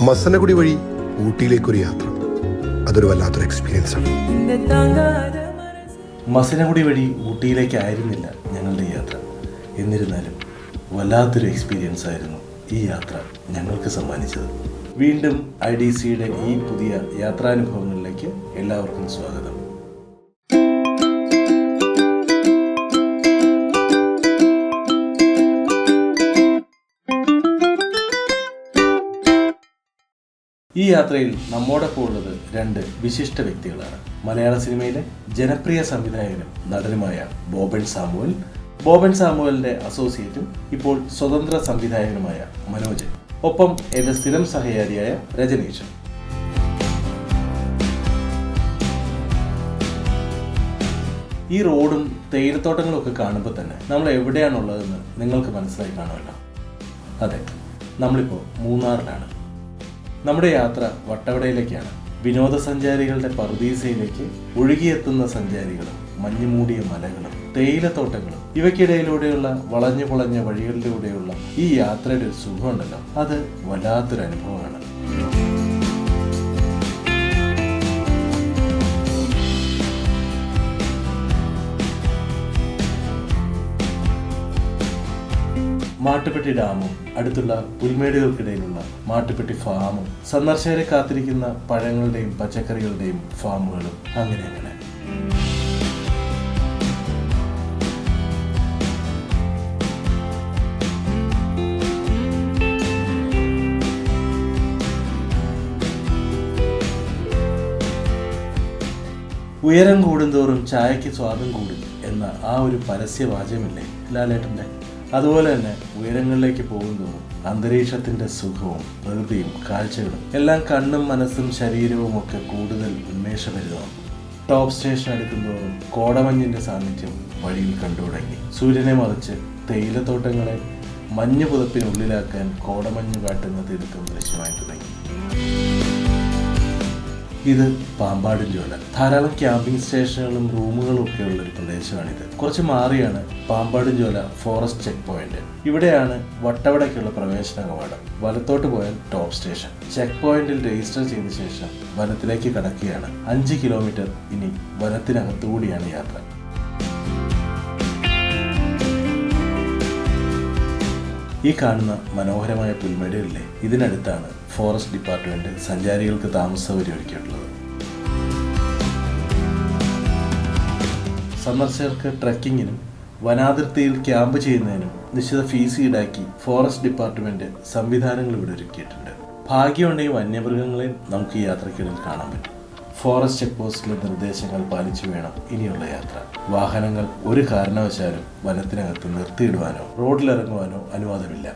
മസനഗുടി വഴി ഊട്ടിയിലേക്കൊരു യാത്ര. അതൊരു വല്ലാത്തൊരു എക്സ്പീരിയൻസ് ആണ്. മസനഗുടി വഴി ഊട്ടിയിലേക്കായിരുന്നില്ല ഞങ്ങളുടെ യാത്ര. എന്നിരുന്നാലും വല്ലാത്തൊരു എക്സ്പീരിയൻസ് ആയിരുന്നു ഈ യാത്ര ഞങ്ങൾക്ക് സമ്മാനിച്ചത്. വീണ്ടും ഐ ഡി സിയുടെ ഈ പുതിയ യാത്രാനുഭവങ്ങളിലേക്ക് എല്ലാവർക്കും സ്വാഗതം. ഈ യാത്രയിൽ നമ്മോടൊപ്പം ഉള്ളത് രണ്ട് വിശിഷ്ട വ്യക്തികളാണ്. മലയാള സിനിമയിലെ ജനപ്രിയ സംവിധായകനും നടനുമായ ബോബൻ സാമുവൽ. ബോബൻ സാമുവലിന്റെ അസോസിയേറ്റും ഇപ്പോൾ സ്വതന്ത്ര സംവിധായകനുമായ മനോജ്. ഒപ്പം എന്റെ സ്ഥിരം സഹചാരിയായ രജനീഷൻ ഈ റോഡും തേയിലത്തോട്ടങ്ങളും ഒക്കെ കാണുമ്പോൾ തന്നെ നമ്മൾ എവിടെയാണുള്ളതെന്ന് നിങ്ങൾക്ക് മനസ്സിലായി കാണുമല്ലോ. അതെ നമ്മളിപ്പോൾ മൂന്നാറിലാണ്. നമ്മുടെ യാത്ര വട്ടവടയിലേക്കാണ്. വിനോദസഞ്ചാരികളുടെ പറുദീസയിലേക്ക് ഒഴുകിയെത്തുന്ന സഞ്ചാരികളും മഞ്ഞുമൂടിയ മലകളും തേയിലത്തോട്ടങ്ങളും ഇവയ്ക്കിടയിലൂടെയുള്ള വളഞ്ഞു പൊളഞ്ഞ വഴികളിലൂടെയുള്ള ഈ യാത്രയുടെ ഒരു സുഖമുണ്ടല്ലോ. അത് വല്ലാത്തൊരു അനുഭവമാണ്. മാട്ടുപ്പെട്ടി ഡാമും അടുത്തുള്ള പുൽമേടുകൾക്കിടയിലുള്ള മാട്ടുപ്പെട്ടി ഫാമും സന്ദർശകരെ കാത്തിരിക്കുന്ന പഴങ്ങളുടെയും പച്ചക്കറികളുടെയും ഫാമുകളും അങ്ങനെ അങ്ങനെ ഉയരം കൂടുന്തോറും ചായക്ക് സ്വാദം കൂടും എന്ന ആ ഒരു പരസ്യവാചകമില്ലേ ലാലേട്ടന്റെ? അതുപോലെ തന്നെ ഉയരങ്ങളിലേക്ക് പോകുമ്പോൾ അന്തരീക്ഷത്തിന്റെ സുഖവും പ്രകൃതിയും കാഴ്ചകളും എല്ലാം കണ്ണും മനസ്സും ശരീരവും ഒക്കെ കൂടുതൽ ഉന്മേഷഭരിതമാണ്. ടോപ്പ് സ്റ്റേഷൻ അടുക്കുന്തോറും കോടമഞ്ഞിന്റെ സാന്നിധ്യം വഴിയിൽ കണ്ടു തുടങ്ങി. സൂര്യനെ മറിച്ച് തേയിലത്തോട്ടങ്ങളെ മഞ്ഞ് പുതപ്പിനുള്ളിലാക്കാൻ കോടമഞ്ഞ് കാട്ടുന്ന തിടുക്കം ദൃശ്യമായി തുടങ്ങി. ഇത് പാമ്പാട് ചോല ധാരാളം ക്യാമ്പിംഗ് സ്റ്റേഷനുകളും റൂമുകളും ഒക്കെ ഉള്ള ഒരു പ്രദേശമാണിത്. കുറച്ച് മാറിയാണ് പാമ്പാട് ജോല ഫോറസ്റ്റ് ചെക്ക് പോയിന്റ്. ഇവിടെയാണ് വട്ടവടയ്ക്കുള്ള പ്രവേശന കവാടം വലത്തോട്ട് പോയാൽ ടോപ്പ് സ്റ്റേഷൻ. ചെക്ക് പോയിന്റിൽ രജിസ്റ്റർ ചെയ്ത ശേഷം വനത്തിലേക്ക് കടക്കുകയാണ്. അഞ്ച് കിലോമീറ്റർ ഇനി വനത്തിനകത്തുകൂടിയാണ് യാത്ര. ഈ കാണുന്ന മനോഹരമായ പുൽമേടുകളിലെ ഇതിനടുത്താണ് ഫോറസ്റ്റ് ഡിപ്പാർട്ട്മെന്റ് സഞ്ചാരികൾക്ക് താമസ സൗകര്യം ഒരുക്കിയിട്ടുള്ളത് സന്ദർശകർക്ക് ട്രക്കിങ്ങിനും വനാതിർത്തിയിൽ ക്യാമ്പ് ചെയ്യുന്നതിനും നിശ്ചിത ഫീസ് ഈടാക്കി ഫോറസ്റ്റ് ഡിപ്പാർട്ട്മെന്റ് സംവിധാനങ്ങൾ ഇവിടെ ഒരുക്കിയിട്ടുണ്ട്. ഭാഗ്യമുണ്ടെങ്കിൽ വന്യമൃഗങ്ങളെ നമുക്ക് ഈ യാത്രക്കിടയിൽ കാണാൻ പറ്റും. ഫോറസ്റ്റ് ചെക്ക് പോസ്റ്റിലെ നിർദ്ദേശങ്ങൾ പാലിച്ചു വേണം ഇനിയുള്ള യാത്ര. വാഹനങ്ങൾ ഒരു കാരണവശാലും വനത്തിനകത്ത് നിർത്തിയിടുവാനോ റോഡിലിറങ്ങുവാനോ അനുവാദമില്ല.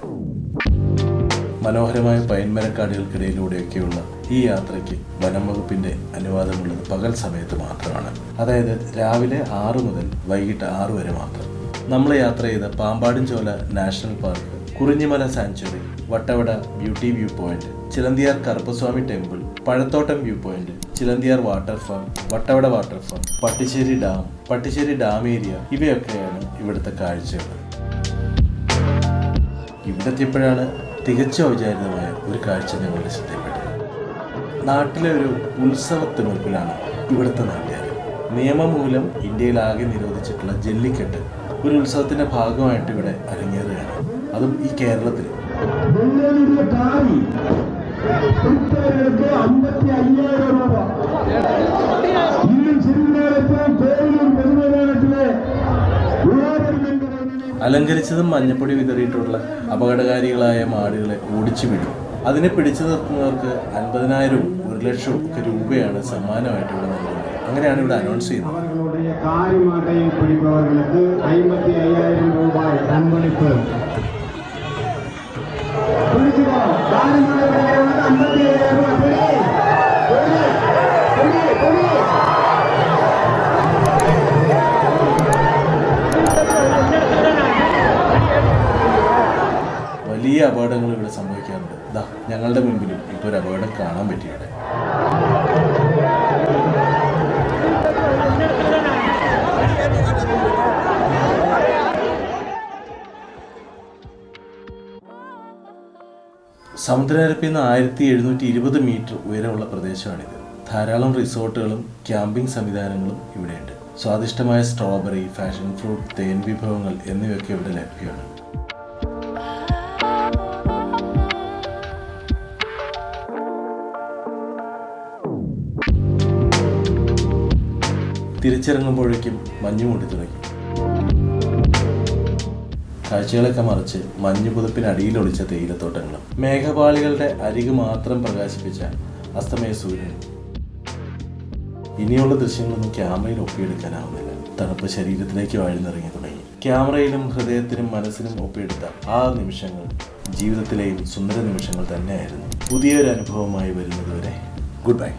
മനോഹരമായ പൈൻമരക്കാടുകൾക്കിടയിലൂടെയൊക്കെയുള്ള ഈ യാത്രയ്ക്ക് വനം വകുപ്പിന്റെ അനുവാദമുള്ളത് പകൽ സമയത്ത് മാത്രമാണ്. അതായത് രാവിലെ ആറ് മുതൽ വൈകിട്ട് ആറ് വരെ മാത്രം. നമ്മൾ യാത്ര ചെയ്ത Pambadumshola national park Kurinjimala sanctuary Vattavada beauty view point Chilanthiyar Karuppaswamy temple Pazhathottam view point Chilanthiyar waterfall Vattavada waterfall Pattissery dam Pattissery dam area ഇവയൊക്കെയാണ് ഇവിടുത്തെ കാഴ്ചകൾ. ഇവിടെത്തിയപ്പോഴാണ് തികച്ചും ഔചാരിതമായ ഒരു കാഴ്ച ഞങ്ങളുടെ ശ്രദ്ധയിൽപ്പെട്ടത്. നാട്ടിലെ ഒരു ഉത്സവത്തിനൊപ്പിലാണ് ഇവിടുത്തെ നാട്ടുകാർ. നിയമം മൂലം ഇന്ത്യയിലാകെ നിരോധിച്ചിട്ടുള്ള ജല്ലിക്കെട്ട് ഒരു ഉത്സവത്തിന്റെ ഭാഗമായിട്ട് ഇവിടെ അരങ്ങേറുകയാണ്. അതും ഈ കേരളത്തിൽ. അമ്പത്തി അയ്യായിരം രൂപ അലങ്കരിച്ചതും മഞ്ഞപ്പൊടി വിതറിയിട്ടുള്ള അപകടകാരികളായ മാടുകളെ ഓടിച്ചു വിടും അതിനെ പിടിച്ചു നിർത്തുന്നവർക്ക് അൻപതിനായിരവും ഒരു ലക്ഷവും ഒക്കെ രൂപയാണ് സമ്മാനമായിട്ട് ഇവിടെ നൽകുന്നത് അങ്ങനെയാണ് ഇവിടെ അനൗൺസ് ചെയ്യുന്നത് அவர்களுடைய காரி மாட்டையை பிடிப்பவர்களுக்கு ஐம்பத்தி ஐயாயிரம் ரூபாய் அன்பளிப்பு பிடிச்சுக்கோ വലിയ അപകടങ്ങൾ ഇവിടെ സംഭവിക്കാറുണ്ട്. ദാ ഞങ്ങളുടെ മുൻപിലും ഇപ്പോൾ ഒരു അപകടം കാണാൻ പറ്റിയുടെ സമുദ്രനിരപ്പിൽ നിന്ന് ആയിരത്തി എഴുന്നൂറ്റി ഇരുപത് മീറ്റർ ഉയരമുള്ള പ്രദേശമാണിത്. ധാരാളം റിസോർട്ടുകളും ക്യാമ്പിംഗ് സംവിധാനങ്ങളും ഇവിടെയുണ്ട്. സ്വാദിഷ്ടമായ സ്ട്രോബെറി ഫാഷൻ ഫ്രൂട്ട് തേൻ വിഭവങ്ങൾ എന്നിവയൊക്കെ ഇവിടെ ലഭ്യമാണ്. തിരിച്ചിറങ്ങുമ്പോഴേക്കും മഞ്ഞു മൂടി തുടങ്ങി. കാഴ്ചകളൊക്കെ മറിച്ച് മഞ്ഞു പുതപ്പിനടിയിൽ ഒളിച്ച തേയിലത്തോട്ടങ്ങളും മേഘപാളികളുടെ അരിക് മാത്രം പ്രകാശിപ്പിച്ച അസ്തമയ സൂര്യൻ ഇനിയുള്ള ദൃശ്യങ്ങളൊന്നും ക്യാമറയിൽ ഒപ്പിയെടുക്കാനാവുന്നില്ല. തണുപ്പ് ശരീരത്തിലേക്ക് വാഴ്ന്നിറങ്ങി തുടങ്ങി. ക്യാമറയിലും ഹൃദയത്തിനും മനസ്സിനും ഒപ്പിയെടുത്ത ആ നിമിഷങ്ങൾ ജീവിതത്തിലെയും സുന്ദര നിമിഷങ്ങൾ തന്നെയായിരുന്നു. പുതിയൊരു അനുഭവമായി വരുന്നതുവരെ ഗുഡ് ബൈ.